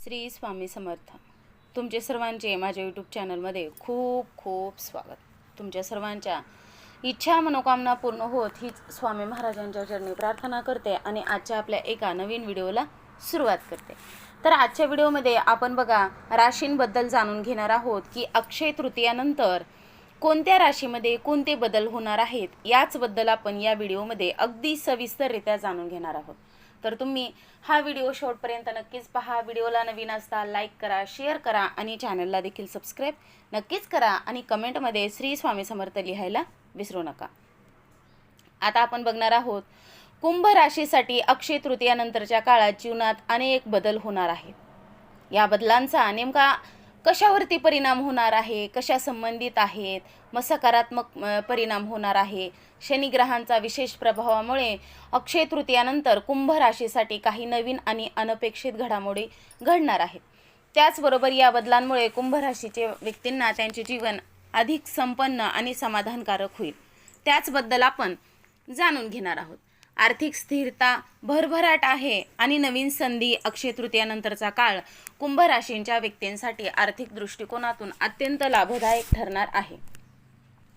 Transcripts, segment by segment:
श्री स्वामी समर्थ. तुमचे सर्वांचे माझ्या यूट्यूब चॅनलमध्ये खूप खूप स्वागत. तुमच्या सर्वांच्या इच्छा मनोकामना पूर्ण होत हीच स्वामी महाराजांच्या चरणी प्रार्थना करते आणि आजच्या आपल्या एका नवीन व्हिडिओला सुरुवात करते. तर आजच्या व्हिडिओमध्ये आपण बघा राशींबद्दल जाणून घेणार आहोत की अक्षय तृतीयानंतर कोणत्या राशीमध्ये कोणते बदल होणार आहेत याचबद्दल आपण या व्हिडिओमध्ये अगदी सविस्तररित्या जाणून घेणार आहोत. तर तुम्ही हा व्हिडिओ शेवटपर्यंत नक्कीच पहा. व्हिडिओला नवीन असता लाईक करा शेअर करा आणि चॅनलला देखील सबस्क्राईब नक्कीच करा आणि कमेंटमध्ये श्री स्वामी समर्थ लिहायला विसरू नका. आता आपण बघणार आहोत कुंभ राशीसाठी अक्षय तृतीयानंतरच्या काळात जीवनात अनेक बदल होणार आहेत. या बदलांचा नेमका कशावरती परिणाम होणार आहे कशा संबंधित आहेत मग सकारात्मक परिणाम होणार आहे शनिग्रहांचा विशेष प्रभावामुळे अक्षय तृतीयानंतर कुंभ राशीसाठी काही नवीन आणि अनपेक्षित घडामोडी घडणार आहेत. त्याचबरोबर या बदलांमुळे कुंभ राशीचे व्यक्तींना त्यांचे जीवन अधिक संपन्न आणि समाधानकारक होईल. त्याचबद्दल आपण जाणून घेणार आहोत. आर्थिक स्थिरता भरभराट आहे आणि नवीन संधी अक्षय तृतीयानंतरचा काळ कुंभ राशींच्या व्यक्तींसाठी आर्थिक दृष्टिकोनातून अत्यंत लाभदायक ठरणार आहे.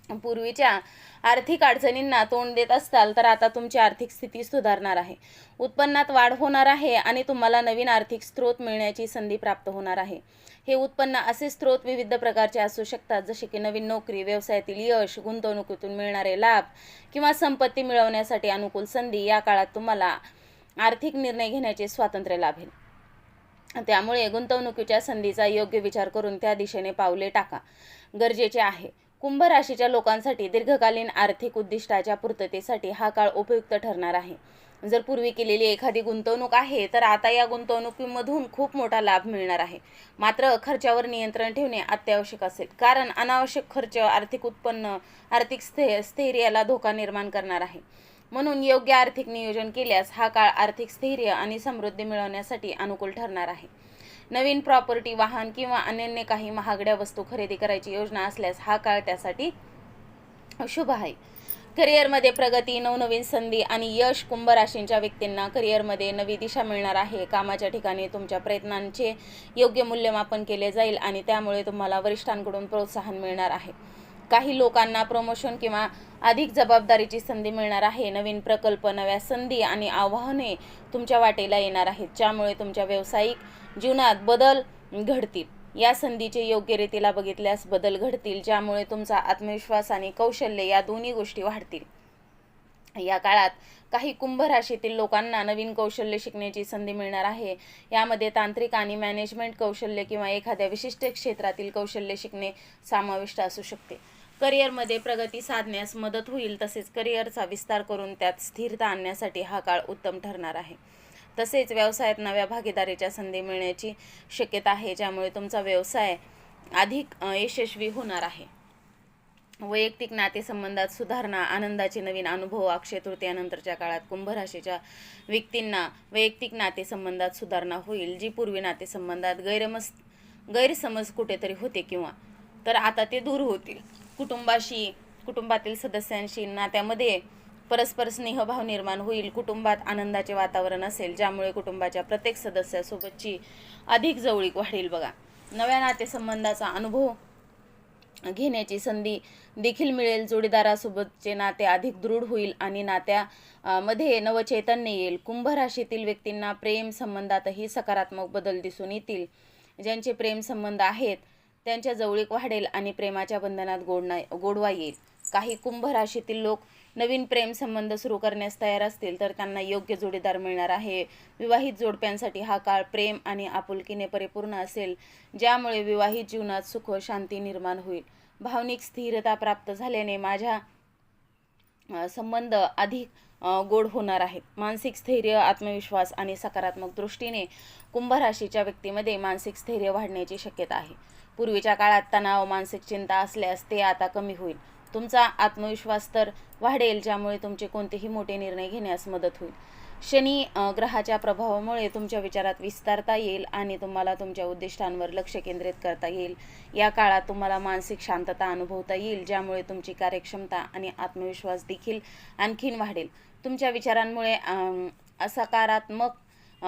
पूर्वीच्या आर्थिक अडचणींना तोंड देत असाल तर आता तुमची आर्थिक स्थिती सुधारणार आहे. उत्पन्नात वाढ होणार आहे आणि तुम्हाला नवीन आर्थिक स्रोत मिळण्याची संधी प्राप्त होणार आहे. हे उत्पन्न असे स्रोत विविध प्रकारचे असू शकतात जसे की नवीन नोकरी व्यवसायातील यश गुंतवणुकीतून मिळणारे लाभ किंवा संपत्ती मिळवण्यासाठी अनुकूल संधी या काळात तुम्हाला आर्थिक निर्णय घेण्याचे स्वातंत्र्य लाभेल. त्यामुळे गुंतवणुकीच्या संधीचा योग्य विचार करून त्या दिशेने पावले टाका. गरजेचे आहे. कुंभ राशीच्या लोकांसाठी दीर्घकालीन आर्थिक उद्दिष्टाच्या पूर्ततेसाठी हा काळ उपयुक्त ठरणार आहे. जर पूर्वी केलेली एखादी गुंतवणूक आहे तर आता या गुंतवणुकीमधून खूप मोठा लाभ मिळणार आहे. मात्र खर्चावर नियंत्रण ठेवणे अत्यावश्यक असेल कारण अनावश्यक खर्च आर्थिक उत्पन्न आर्थिक स्थे स्थैर्याला धोका निर्माण करणार आहे. म्हणून योग्य आर्थिक नियोजन केल्यास हा काळ आर्थिक स्थैर्य आणि समृद्धी मिळवण्यासाठी अनुकूल ठरणार आहे. नवीन प्रॉपर्टी वाहन किंवा अन्य काही महागड्या वस्तू खरेदी करायची योजना असल्यास हा काळ त्यासाठी शुभ आहे. करिअरमध्ये प्रगती नवनवीन संधी आणि यश कुंभराशींच्या व्यक्तींना करिअरमध्ये नवी दिशा मिळणार आहे. कामाच्या ठिकाणी तुमच्या प्रयत्नांचे योग्य मूल्यमापन केले जाईल आणि त्यामुळे तुम्हाला वरिष्ठांकडून प्रोत्साहन मिळणार आहे. काही लोकांना प्रमोशन किंवा अधिक जबाबदारीची संधी मिळणार आहे. नवीन प्रकल्प नव्या संधी आणि आव्हाने तुमच्या वाटेला येणार आहेत. ज्यामुळे तुमच्या व्यावसायिक जीवनात बदल घडतील. या संधीचे योग्य रीतीला बघितल्यास बदल घडतील ज्यामुळे तुमचा आत्मविश्वास आणि कौशल्य या दोन्ही गोष्टी वाढतील. या काळात काही कुंभ राशीतील लोकांना नवीन कौशल्य शिकण्याची संधी मिळणार आहे. यामध्ये तांत्रिक आणि मॅनेजमेंट कौशल्य किंवा एखाद्या विशिष्ट क्षेत्रातील कौशल्य शिकणे समाविष्ट असू शकते. करिअरमध्ये प्रगती साधण्यास मदत होईल तसेच करिअरचा विस्तार करून त्यात स्थिरता आणण्यासाठी हा काळ उत्तम ठरणार आहे. तसेच व्यवसायात नव्या भागीदारीच्या संधी मिळण्याची शक्यता आहे ज्यामुळे तुमचा व्यवसाय अधिक यशस्वी होणार आहे. वैयक्तिक नातेसंबंधात सुधारणा आनंदाचे नवीन अनुभव अक्षय तृतीयानंतरच्या काळात कुंभ राशीच्या व्यक्तींना वैयक्तिक नातेसंबंधात सुधारणा होईल जी पूर्वी नातेसंबंधात गैरमस गैरसमज कुठेतरी होते किंवा तर आता ते दूर होतील. कुटुंबाशी कुटुंबातील सदस्यांशी नात्यामध्ये परस्पर स्नेहभाव निर्माण होईल कुटुंबात आनंदाचे वातावरण असेल ज्यामुळे कुटुंबाच्या प्रत्येक सदस्यासोबतची अधिक जवळीक वाढेल बघा. नव्या नातेसंबंधाचा अनुभव घेण्याची संधी देखील मिळेल. जोडीदारासोबतचे नाते अधिक दृढ होईल आणि नात्या मध्ये नवचैतन्य येईल. कुंभ राशीतील व्यक्तींना प्रेम संबंधातही सकारात्मक बदल दिसून येतील. ज्यांचे प्रेम संबंध आहेत त्यांच्या जवळीक वाढेल आणि प्रेमाच्या बंधनात गोडना गोडवा येईल. काही कुंभ राशीतील लोक नवीन प्रेम संबंध सुरू करण्यास तयार असतील तर त्यांना योग्य जोडीदार मिळणार आहे. विवाहित जोडप्यांसाठी हा काळ प्रेम आणि आपुलकीने परिपूर्ण असेल ज्यामुळे विवाहित जीवनात सुख शांती निर्माण होईल. भावनिक स्थिरता प्राप्त झाल्याने माझ्या संबंध अधिक गोड होणार आहेत. मानसिक स्थैर्य आत्मविश्वास आणि सकारात्मक दृष्टीने कुंभ राशीच्या व्यक्तीमध्ये मानसिक स्थैर्य वाढण्याची शक्यता आहे. पूर्वीच्या काळात तणाव मानसिक चिंता असल्यास ते आता कमी होईल. तुमचा आत्मविश्वास तर वाढेल ज्यामुळे तुमचे कोणतेही मोठे निर्णय घेण्यास मदत होईल. शनी ग्रहाच्या प्रभावामुळे तुमच्या विचारात विस्तारता येईल आणि तुम्हाला तुमच्या उद्दिष्टांवर लक्ष केंद्रित करता येईल. या काळात तुम्हाला मानसिक शांतता अनुभवता येईल ज्यामुळे तुमची कार्यक्षमता आणि आत्मविश्वास देखील आणखीन वाढेल. तुमच्या विचारांमुळे सकारात्मक असकारात्मक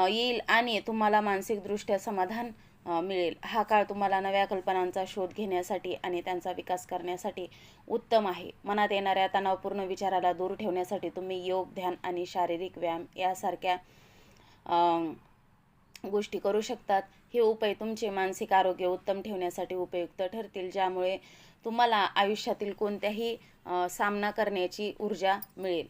येईल आणि तुम्हाला मानसिकदृष्ट्या समाधान मिळेल. हा काळ तुम्हाला नव्या कल्पनांचा शोध घेण्यासाठी आणि त्यांचा विकास करण्यासाठी उत्तम आहे. मनात येणाऱ्या तणावपूर्ण विचाराला दूर ठेवण्यासाठी तुम्ही योग ध्यान आणि शारीरिक व्यायाम यासारख्या गोष्टी करू शकतात. हे उपाय तुमचे मानसिक आरोग्य उत्तम ठेवण्यासाठी उपयुक्त ठरतील ज्यामुळे तुम्हाला आयुष्यातील कोणत्याही सामना करण्याची ऊर्जा मिळेल.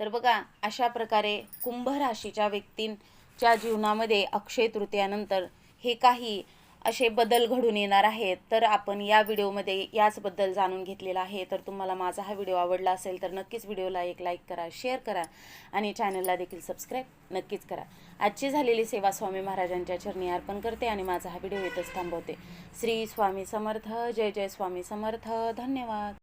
तर बघा अशा प्रकारे कुंभ राशीच्या व्यक्तींच्या जीवनामध्ये अक्षय तृतीयानंतर हे काही असे बदल घडून येणार आहेत तर आपण या व्हिडिओमध्ये याचबद्दल जाणून घेतलेला आहे. तर तुम्हाला माझा हा व्हिडिओ आवडला असेल तर नक्कीच व्हिडिओला एक लाईक करा शेअर करा आणि चॅनलला देखील सबस्क्राईब नक्कीच करा. आजची झालेली सेवा स्वामी महाराजांच्या चरणी अर्पण करते आणि माझा हा व्हिडिओ येतच थांबवते. श्री स्वामी समर्थ जय जय स्वामी समर्थ. धन्यवाद.